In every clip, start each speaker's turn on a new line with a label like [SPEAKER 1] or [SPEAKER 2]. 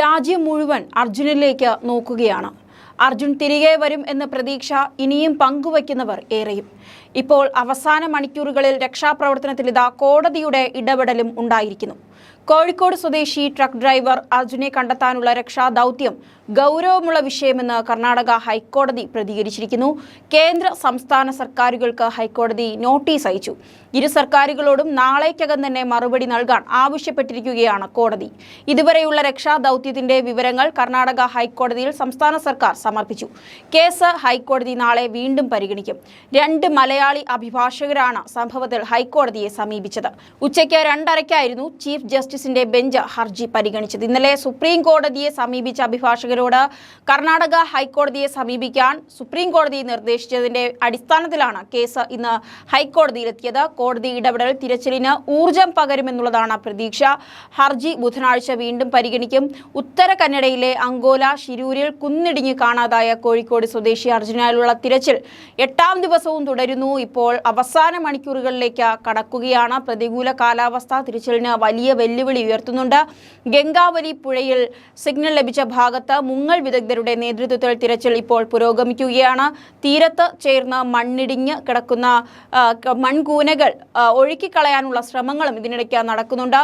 [SPEAKER 1] രാജ്യം മുഴുവൻ അർജുനിലേക്ക് നോക്കുകയാണ്. അർജുൻ തിരികെ വരും എന്ന പ്രതീക്ഷ ഇനിയും പങ്കുവയ്ക്കുന്നവർ ഏറെയും. ഇപ്പോൾ അവസാന മണിക്കൂറുകളിൽ രക്ഷാപ്രവർത്തനത്തിൽ ഇതാ കോടതിയുടെ ഇടപെടലും ഉണ്ടായിരിക്കുന്നു. കോഴിക്കോട് സ്വദേശി ട്രക്ക് ഡ്രൈവർ അർജുനെ കണ്ടെത്താനുള്ള രക്ഷാ ദൗത്യം ഗൗരവമുള്ള വിഷയമെന്ന് കർണാടക ഹൈക്കോടതി പ്രതികരിച്ചിരിക്കുന്നു. കേന്ദ്ര സംസ്ഥാന സർക്കാരുകൾക്ക് ഹൈക്കോടതി നോട്ടീസ് അയച്ചു. ഇരു സർക്കാരുകളോടും നാളേക്കകം തന്നെ മറുപടി നൽകാൻ ആവശ്യപ്പെട്ടിരിക്കുകയാണ് കോടതി. ഇതുവരെയുള്ള രക്ഷാ ദൗത്യത്തിന്റെ വിവരങ്ങൾ കർണാടക ഹൈക്കോടതിയിൽ സംസ്ഥാന സർക്കാർ സമർപ്പിച്ചു. കേസ് ഹൈക്കോടതി നാളെ വീണ്ടും പരിഗണിക്കും. രണ്ട് മലയാളി അഭിഭാഷകരാണ് സംഭവത്തിൽ ഹൈക്കോടതിയെ സമീപിച്ചത്. ഉച്ചയ്ക്ക് രണ്ടരയ്ക്കായിരുന്നു ചീഫ് ജസ്റ്റിസിന്റെ ബെഞ്ച് ഹർജി പരിഗണിച്ചത്. ഇന്നലെ സുപ്രീം കോടതിയെ സമീപിച്ച അഭിഭാഷകരോട് കർണാടക ഹൈക്കോടതിയെ സമീപിക്കാൻ സുപ്രീം കോടതി നിർദ്ദേശിച്ചതിന്റെ അടിസ്ഥാനത്തിലാണ് കേസ് ഇന്ന് ഹൈക്കോടതിയിലെത്തിയത്. കോടതി ഇടപെടൽ തിരച്ചിലിന് ഊർജം പകരുമെന്നുള്ളതാണ് പ്രതീക്ഷ. ഹർജി ബുധനാഴ്ച വീണ്ടും പരിഗണിക്കും. ഉത്തര കന്നഡയിലെ അങ്കോല ശിരൂരിൽ കുന്നിടിഞ്ഞ് കാണാതായ കോഴിക്കോട് സ്വദേശി അർജുനായുള്ള തിരച്ചിൽ എട്ടാം ദിവസവും തുടരുന്നു. ഇപ്പോൾ അവസാന മണിക്കൂറുകളിലേക്ക് കടക്കുകയാണ്. പ്രതികൂല കാലാവസ്ഥ തിരച്ചിലിന് വലിയ വെല്ലുവിളി ഉയർത്തുന്നുണ്ട്. ഗംഗാവലി പുഴയിൽ സിഗ്നൽ ലഭിച്ച ഭാഗത്ത് മുങ്ങൽ വിദഗ്ധരുടെ നേതൃത്വത്തിൽ തിരച്ചിൽ ഇപ്പോൾ പുരോഗമിക്കുകയാണ്. തീരത്ത് ചേർന്ന് മണ്ണിടിഞ്ഞ് കിടക്കുന്ന മൺകൂനകൾ ഒഴുക്കിക്കളയാനുള്ള ശ്രമങ്ങളും ഇതിനിടയ്ക്ക് നടക്കുന്നുണ്ട്.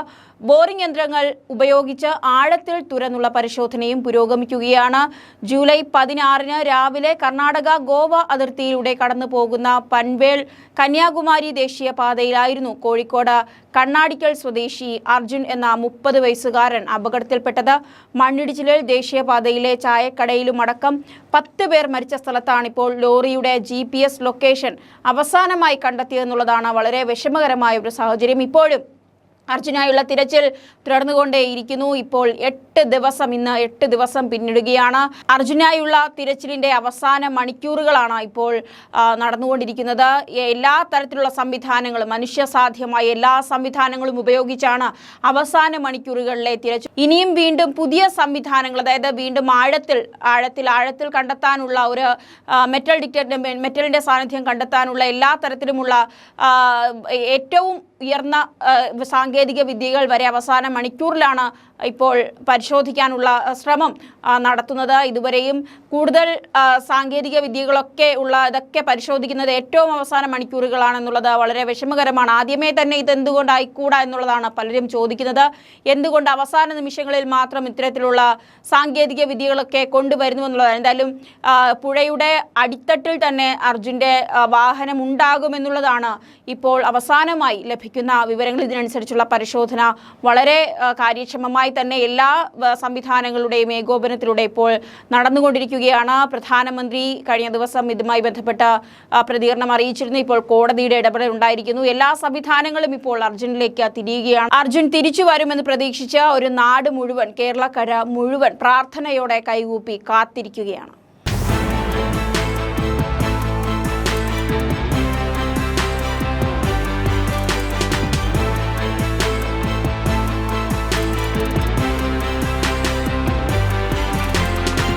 [SPEAKER 1] ബോറിംഗ് യന്ത്രങ്ങൾ ഉപയോഗിച്ച് ആഴത്തിൽ തുരന്നുള്ള പരിശോധനയും പുരോഗമിക്കുകയാണ്. ജൂലൈ പതിനാറിന് രാവിലെ കർണാടക ഗോവ അതിർത്തിയിലൂടെ കടന്നു പോകുന്ന പൻവേൽ കന്യാകുമാരി ദേശീയ പാതയിലായിരുന്നു കോഴിക്കോട് കണ്ണാടിക്കൽ സ്വദേശി അർജുൻ എന്ന മുപ്പത് വയസ്സുകാരൻ അപകടത്തിൽപ്പെട്ടത് മണ്ണിടിച്ചിലിൽ ദേശീയപാതയിലെ ചായക്കടയിലുമടക്കം പത്ത് പേർ മരിച്ച സ്ഥലത്താണ് ഇപ്പോൾ ലോറിയുടെ ജി ലൊക്കേഷൻ അവസാനമായി കണ്ടെത്തിയതെന്നുള്ളതാണ് വളരെ വിഷമകരമായ ഒരു സാഹചര്യം ഇപ്പോഴും. അർജുനായുള്ള തിരച്ചിൽ തുടർന്നുകൊണ്ടേയിരിക്കുന്നു. ഇപ്പോൾ എട്ട് ദിവസം ഇന്ന് എട്ട് ദിവസം പിന്നിടുകയാണ്. അർജുനായുള്ള തിരച്ചിലിന്റെ അവസാന മണിക്കൂറുകളാണ് ഇപ്പോൾ നടന്നുകൊണ്ടിരിക്കുന്നത്. എല്ലാ തരത്തിലുള്ള സംവിധാനങ്ങളും മനുഷ്യസാധ്യമായ എല്ലാ സംവിധാനങ്ങളും ഉപയോഗിച്ചാണ് അവസാന മണിക്കൂറുകളിലെ തിരച്ചിൽ. ഇനിയും വീണ്ടും പുതിയ സംവിധാനങ്ങൾ അതായത് വീണ്ടും ആഴത്തിൽ ആഴത്തിൽ ആഴത്തിൽ കണ്ടെത്താനുള്ള ഒരു മെറ്റൽ ഡിറ്റക്ടർ മെറ്റലിന്റെ സാന്നിധ്യം കണ്ടെത്താനുള്ള എല്ലാ തരത്തിലുമുള്ള ഏറ്റവും ഉയർന്ന സാങ്കേതിക വിദ്യകൾ വരെ അവസാന മണിക്കൂറിലാണ് ഇപ്പോൾ പരിശോധിക്കാനുള്ള ശ്രമം നടത്തുന്നത്. ഇതുവരെയും കൂടുതൽ സാങ്കേതിക വിദ്യകളൊക്കെ ഉള്ള ഇതൊക്കെ പരിശോധിക്കുന്നത് ഏറ്റവും അവസാന മണിക്കൂറുകളാണെന്നുള്ളത് വളരെ വിഷമകരമാണ്. ആദ്യമേ തന്നെ ഇത് എന്തുകൊണ്ടായിക്കൂടാ എന്നുള്ളതാണ് പലരും ചോദിക്കുന്നത്. എന്തുകൊണ്ട് അവസാന നിമിഷങ്ങളിൽ മാത്രം ഇത്തരത്തിലുള്ള സാങ്കേതിക വിദ്യകളൊക്കെ കൊണ്ടുവരുന്നു എന്നുള്ളതാണ്. എന്തായാലും പുഴയുടെ അടിത്തട്ടിൽ തന്നെ അർജുന്റെ വാഹനം ഉണ്ടാകുമെന്നുള്ളതാണ് ഇപ്പോൾ അവസാനമായി ലഭിക്കുന്ന വിവരങ്ങൾ ഇതിനനുസരിച്ചുള്ള പരിശോധന വളരെ കാര്യക്ഷമമായി തന്നെ എല്ലാ സംവിധാനങ്ങളുടെയും ഏകോപനത്തിലൂടെ ഇപ്പോൾ നടന്നുകൊണ്ടിരിക്കുകയാണ്. പ്രധാനമന്ത്രി കഴിഞ്ഞ ദിവസം ഇതുമായി ബന്ധപ്പെട്ട പ്രതികരണം അറിയിച്ചിരുന്നു. ഇപ്പോൾ കോടതിയുടെ ഇടപെടൽ ഉണ്ടായിരിക്കുന്നു. എല്ലാ സംവിധാനങ്ങളും ഇപ്പോൾ അർജുനിലേക്ക് തിരിയുകയാണ്. അർജുൻ തിരിച്ചു വരുമെന്ന് പ്രതീക്ഷിച്ച ഒരു നാട് മുഴുവൻ കേരളക്കര മുഴുവൻ പ്രാർത്ഥനയോടെ കൈകൂപ്പി കാത്തിരിക്കുകയാണ്.